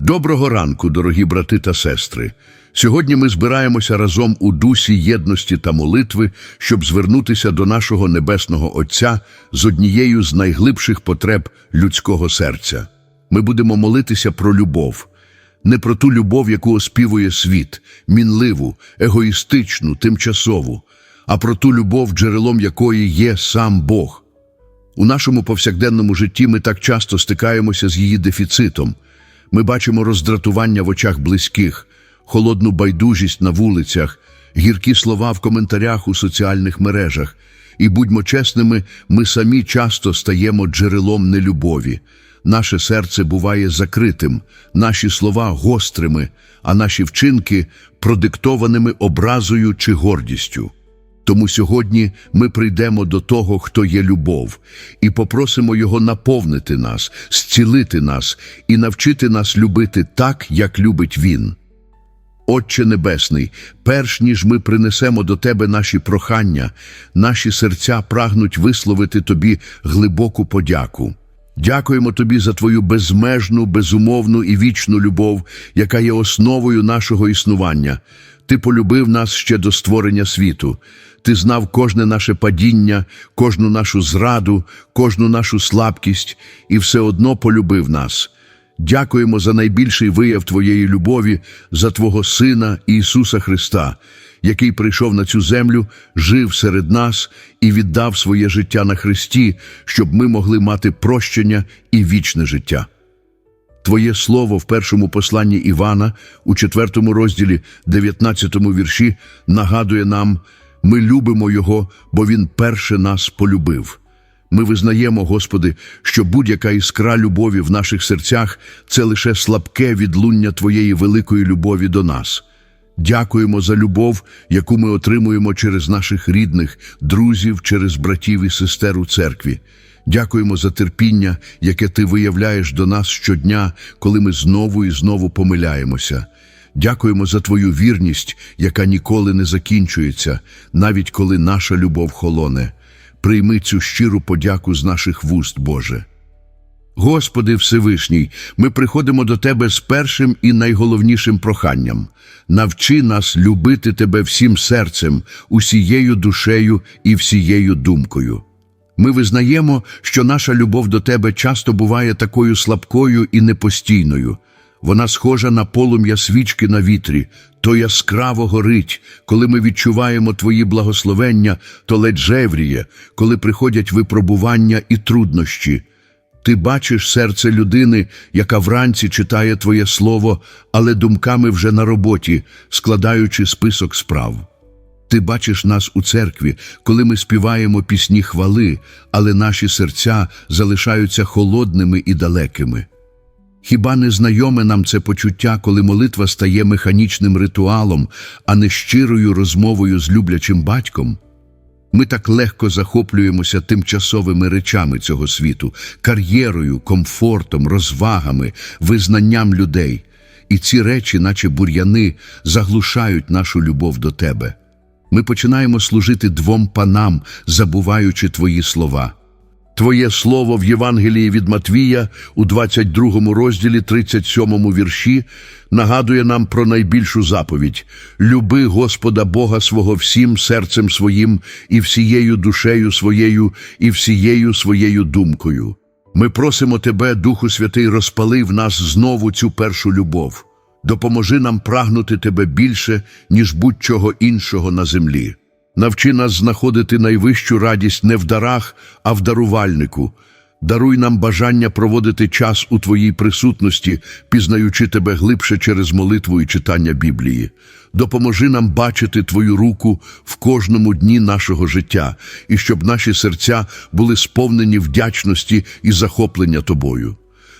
Доброго ранку, дорогі брати та сестри. Сьогодні ми збираємося разом у дусі єдності та молитви, щоб звернутися до нашого Небесного Отця з однією з найглибших потреб людського серця. Ми будемо молитися про любов, не про ту любов, яку оспівує світ, мінливу, егоїстичну, тимчасову, а про ту любов, джерелом якої є сам Бог. У нашому повсякденному житті ми так часто стикаємося з її дефіцитом. Ми бачимо роздратування в очах близьких, холодну байдужість на вулицях, гіркі слова в коментарях у соціальних мережах. І будьмо чесними, ми самі часто стаємо джерелом нелюбові. Наше серце буває закритим, наші слова гострими, а наші вчинки продиктованими образою чи гордістю. Тому сьогодні ми прийдемо до того, хто є любов, і попросимо Його наповнити нас, зцілити нас і навчити нас любити так, як любить Він. Отче Небесний, перш ніж ми принесемо до Тебе наші прохання, наші серця прагнуть висловити Тобі глибоку подяку. Дякуємо Тобі за Твою безмежну, безумовну і вічну любов, яка є основою нашого існування. Ти полюбив нас ще до створення світу. Ти знав кожне наше падіння, кожну нашу зраду, кожну нашу слабкість і все одно полюбив нас. Дякуємо за найбільший вияв Твоєї любові, за Твого Сина Ісуса Христа, який прийшов на цю землю, жив серед нас і віддав своє життя на Христі, щоб ми могли мати прощення і вічне життя. Твоє слово в першому посланні Івана, у четвертому розділі, 19 вірші, нагадує нам, ми любимо Його, бо Він перше нас полюбив. Ми визнаємо, Господи, що будь-яка іскра любові в наших серцях це лише слабке відлуння Твоєї великої любові до нас. Дякуємо за любов, яку ми отримуємо через наших рідних, друзів, через братів і сестер у церкві. Дякуємо за терпіння, яке Ти виявляєш до нас щодня, коли ми знову і знову помиляємося. Дякуємо за Твою вірність, яка ніколи не закінчується, навіть коли наша любов холоне. Прийми цю щиру подяку з наших вуст, Боже. Господи Всевишній, ми приходимо до Тебе з першим і найголовнішим проханням. Навчи нас любити Тебе всім серцем, усією душею і всією думкою. Ми визнаємо, що наша любов до Тебе часто буває такою слабкою і непостійною. Вона схожа на полум'я свічки на вітрі, то яскраво горить, коли ми відчуваємо Твої благословення, то ледь жевріє, коли приходять випробування і труднощі. Ти бачиш серце людини, яка вранці читає Твоє Слово, але думками вже на роботі, складаючи список справ. Ти бачиш нас у церкві, коли ми співаємо пісні хвали, але наші серця залишаються холодними і далекими. Хіба не знайоме нам це почуття, коли молитва стає механічним ритуалом, а не щирою розмовою з люблячим батьком? Ми так легко захоплюємося тимчасовими речами цього світу, кар'єрою, комфортом, розвагами, визнанням людей. І ці речі, наче бур'яни, заглушають нашу любов до тебе. Ми починаємо служити двом панам, забуваючи твої слова. Твоє слово в Євангелії від Матвія у 22 розділі 37 вірші нагадує нам про найбільшу заповідь люби Господа Бога свого всім серцем своїм і всією душею своєю, і всією своєю думкою. Ми просимо Тебе, Духу Святий, розпали в нас знову цю першу любов. Допоможи нам прагнути Тебе більше, ніж будь-чого іншого на землі. Навчи нас знаходити найвищу радість не в дарах, а в дарувальнику. Даруй нам бажання проводити час у Твоїй присутності, пізнаючи Тебе глибше через молитву і читання Біблії. Допоможи нам бачити Твою руку в кожному дні нашого життя, і щоб наші серця були сповнені вдячності і захоплення Тобою.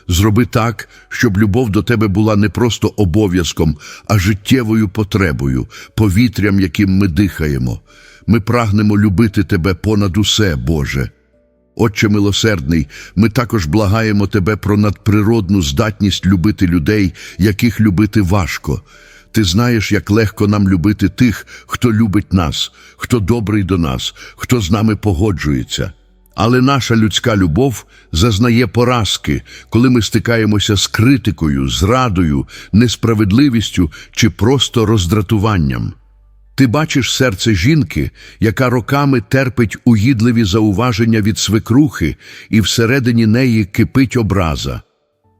Зроби так, щоб любов до тебе була не просто обов'язком, а життєвою потребою, повітрям, яким ми дихаємо. Ми прагнемо любити тебе понад усе, Боже. Отче милосердний, ми також благаємо Тебе про надприродну здатність любити людей, яких любити важко. Ти знаєш, як легко нам любити тих, хто любить нас, хто добрий до нас, хто з нами погоджується. Але наша людська любов зазнає поразки, коли ми стикаємося з критикою, зрадою, несправедливістю чи просто роздратуванням. Ти бачиш серце жінки, яка роками терпить угідливі зауваження від свекрухи, і всередині неї кипить образа.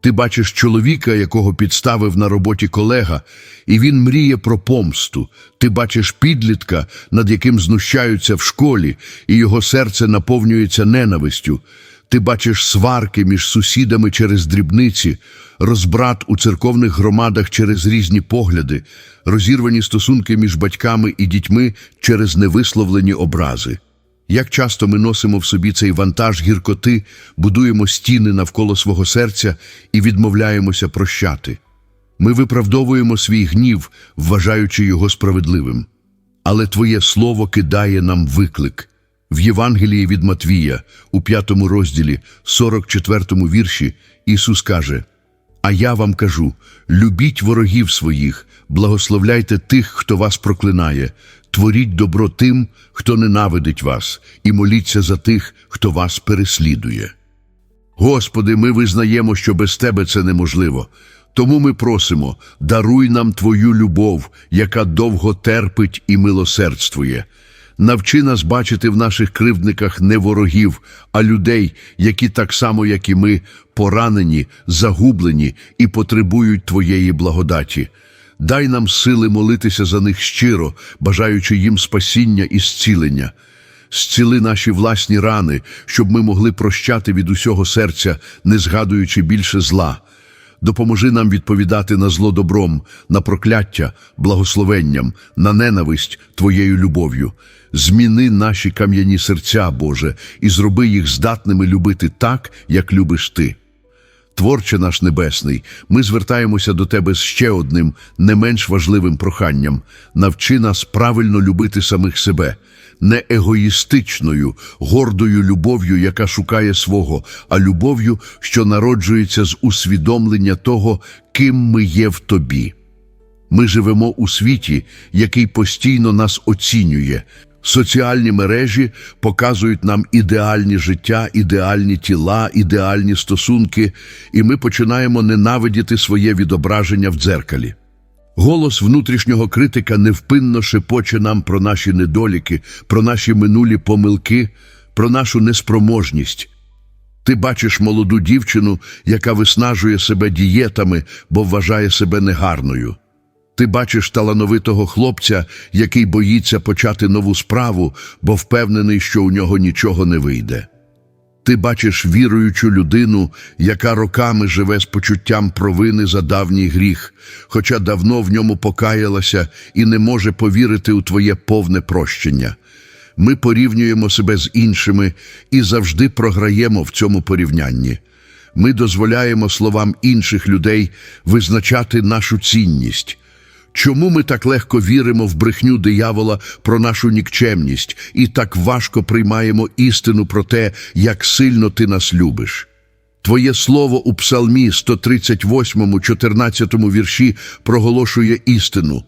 Ти бачиш чоловіка, якого підставив на роботі колега, і він мріє про помсту. Ти бачиш підлітка, над яким знущаються в школі, і його серце наповнюється ненавистю. Ти бачиш сварки між сусідами через дрібниці, розбрат у церковних громадах через різні погляди, розірвані стосунки між батьками і дітьми через невисловлені образи. Як часто ми носимо в собі цей вантаж гіркоти, будуємо стіни навколо свого серця і відмовляємося прощати. Ми виправдовуємо свій гнів, вважаючи його справедливим. Але Твоє Слово кидає нам виклик. В Євангелії від Матвія, у п'ятому розділі, 44-му вірші, Ісус каже «А я вам кажу, любіть ворогів своїх, благословляйте тих, хто вас проклинає, творіть добро тим, хто ненавидить вас, і моліться за тих, хто вас переслідує». Господи, ми визнаємо, що без Тебе це неможливо. Тому ми просимо, даруй нам Твою любов, яка довго терпить і милосердствує. Навчи нас бачити в наших кривдниках не ворогів, а людей, які так само, як і ми, поранені, загублені і потребують Твоєї благодаті. Дай нам сили молитися за них щиро, бажаючи їм спасіння і зцілення. Зціли наші власні рани, щоб ми могли прощати від усього серця, не згадуючи більше зла. Допоможи нам відповідати на зло добром, на прокляття, благословенням, на ненависть Твоєю любов'ю. Зміни наші кам'яні серця, Боже, і зроби їх здатними любити так, як любиш Ти. Творче наш Небесний, ми звертаємося до Тебе з ще одним, не менш важливим проханням. Навчи нас правильно любити самих себе, не егоїстичною, гордою любов'ю, яка шукає свого, а любов'ю, що народжується з усвідомлення того, ким ми є в Тобі. Ми живемо у світі, який постійно нас оцінює. Соціальні мережі показують нам ідеальні життя, ідеальні тіла, ідеальні стосунки, і ми починаємо ненавидіти своє відображення в дзеркалі. Голос внутрішнього критика невпинно шепоче нам про наші недоліки, про наші минулі помилки, про нашу неспроможність. Ти бачиш молоду дівчину, яка виснажує себе дієтами, бо вважає себе негарною. Ти бачиш талановитого хлопця, який боїться почати нову справу, бо впевнений, що у нього нічого не вийде. Ти бачиш віруючу людину, яка роками живе з почуттям провини за давній гріх, хоча давно в ньому покаялася і не може повірити у твоє повне прощення. Ми порівнюємо себе з іншими і завжди програємо в цьому порівнянні. Ми дозволяємо словам інших людей визначати нашу цінність. Чому ми так легко віримо в брехню диявола про нашу нікчемність і так важко приймаємо істину про те, як сильно ти нас любиш? Твоє слово у Псалмі 138, 14 вірші проголошує істину.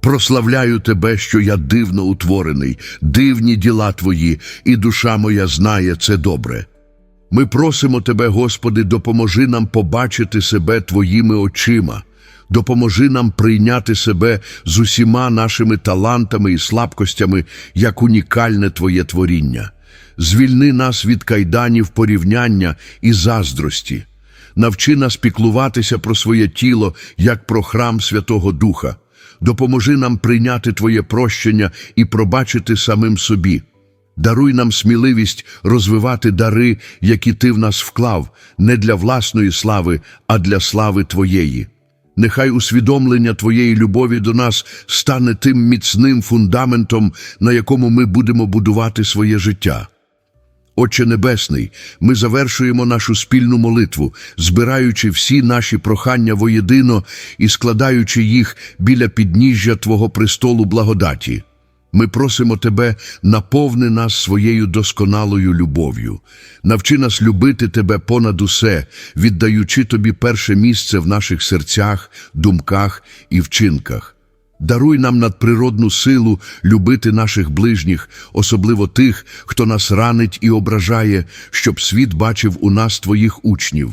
Прославляю тебе, що я дивно утворений, дивні діла твої, і душа моя знає це добре. Ми просимо тебе, Господи, допоможи нам побачити себе твоїми очима. Допоможи нам прийняти себе з усіма нашими талантами і слабкостями як унікальне Твоє творіння. Звільни нас від кайданів порівняння і заздрості. Навчи нас піклуватися про своє тіло як про храм Святого Духа. Допоможи нам прийняти Твоє прощення і пробачити самим собі. Даруй нам сміливість розвивати дари, які Ти в нас вклав, не для власної слави, а для слави Твоєї. Нехай усвідомлення Твоєї любові до нас стане тим міцним фундаментом, на якому ми будемо будувати своє життя. Отче Небесний, ми завершуємо нашу спільну молитву, збираючи всі наші прохання воєдино і складаючи їх біля підніжжя Твого престолу благодаті. Ми просимо Тебе, наповни нас своєю досконалою любов'ю. Навчи нас любити Тебе понад усе, віддаючи Тобі перше місце в наших серцях, думках і вчинках. Даруй нам надприродну силу любити наших ближніх, особливо тих, хто нас ранить і ображає, щоб світ бачив у нас твоїх учнів.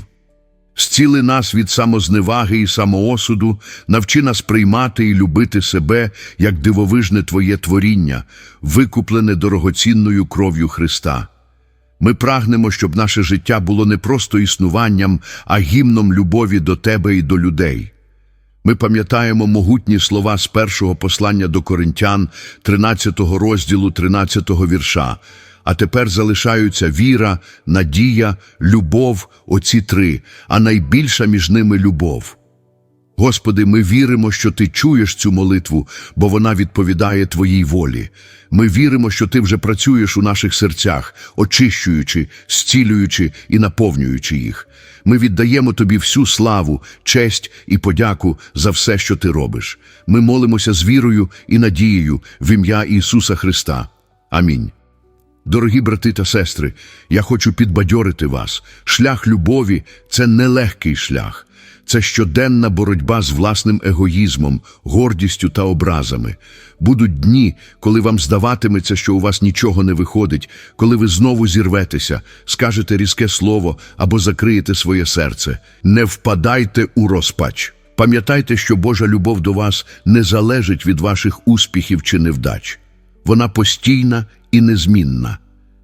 Зціли нас від самозневаги і самоосуду, навчи нас приймати і любити себе, як дивовижне Твоє творіння, викуплене дорогоцінною кров'ю Христа. Ми прагнемо, щоб наше життя було не просто існуванням, а гімном любові до Тебе і до людей. Ми пам'ятаємо могутні слова з першого послання до Коринтян, 13 розділу, 13 вірша. А тепер залишаються віра, надія, любов, оці три, а найбільша між ними любов. Господи, ми віримо, що Ти чуєш цю молитву, бо вона відповідає Твоїй волі. Ми віримо, що Ти вже працюєш у наших серцях, очищуючи, зцілюючи і наповнюючи їх. Ми віддаємо Тобі всю славу, честь і подяку за все, що Ти робиш. Ми молимося з вірою і надією в ім'я Ісуса Христа. Амінь. Дорогі брати та сестри, я хочу підбадьорити вас. Шлях любові це нелегкий шлях. Це щоденна боротьба з власним егоїзмом, гордістю та образами. Будуть дні, коли вам здаватиметься, що у вас нічого не виходить, коли ви знову зірветеся, скажете різке слово або закриєте своє серце. Не впадайте у розпач. Пам'ятайте, що Божа любов до вас не залежить від ваших успіхів чи невдач. Вона постійна і незмінна.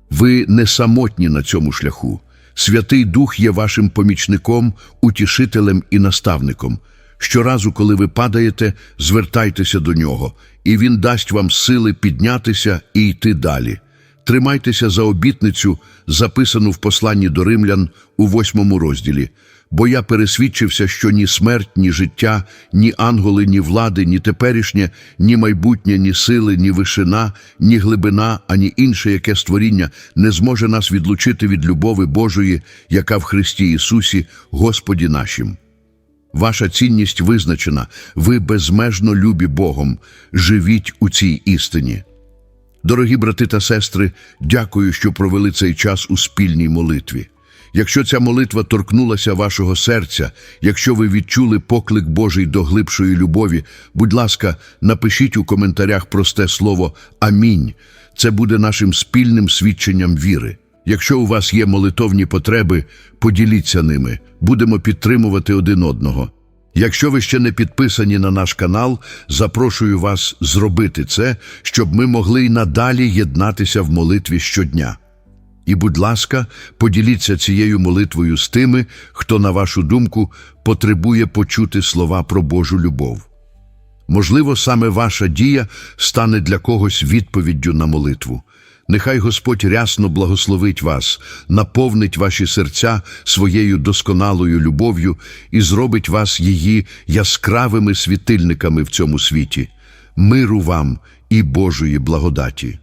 Ви не самотні на цьому шляху. Святий Дух є вашим помічником, утішителем і наставником. Щоразу, коли ви падаєте, звертайтеся до нього, і він дасть вам сили піднятися і йти далі. Тримайтеся за обітницю, записану в посланні до римлян у восьмому розділі. Бо я пересвідчився, що ні смерть, ні життя, ні ангели, ні влади, ні теперішнє, ні майбутнє, ні сили, ні вишина, ні глибина, ані інше яке створіння не зможе нас відлучити від любови Божої, яка в Христі Ісусі, Господі нашим. Ваша цінність визначена, ви безмежно любі Богом, живіть у цій істині. Дорогі брати та сестри, дякую, що провели цей час у спільній молитві. Якщо ця молитва торкнулася вашого серця, якщо ви відчули поклик Божий до глибшої любові, будь ласка, напишіть у коментарях просте слово Амінь. Це буде нашим спільним свідченням віри. Якщо у вас є молитовні потреби, поділіться ними, будемо підтримувати один одного. Якщо ви ще не підписані на наш канал, запрошую вас зробити це, щоб ми могли й надалі єднатися в молитві щодня. І, будь ласка, поділіться цією молитвою з тими, хто, на вашу думку, потребує почути слова про Божу любов. Можливо, саме ваша дія стане для когось відповіддю на молитву. Нехай Господь рясно благословить вас, наповнить ваші серця своєю досконалою любов'ю і зробить вас її яскравими світильниками в цьому світі. Миру вам і Божої благодаті.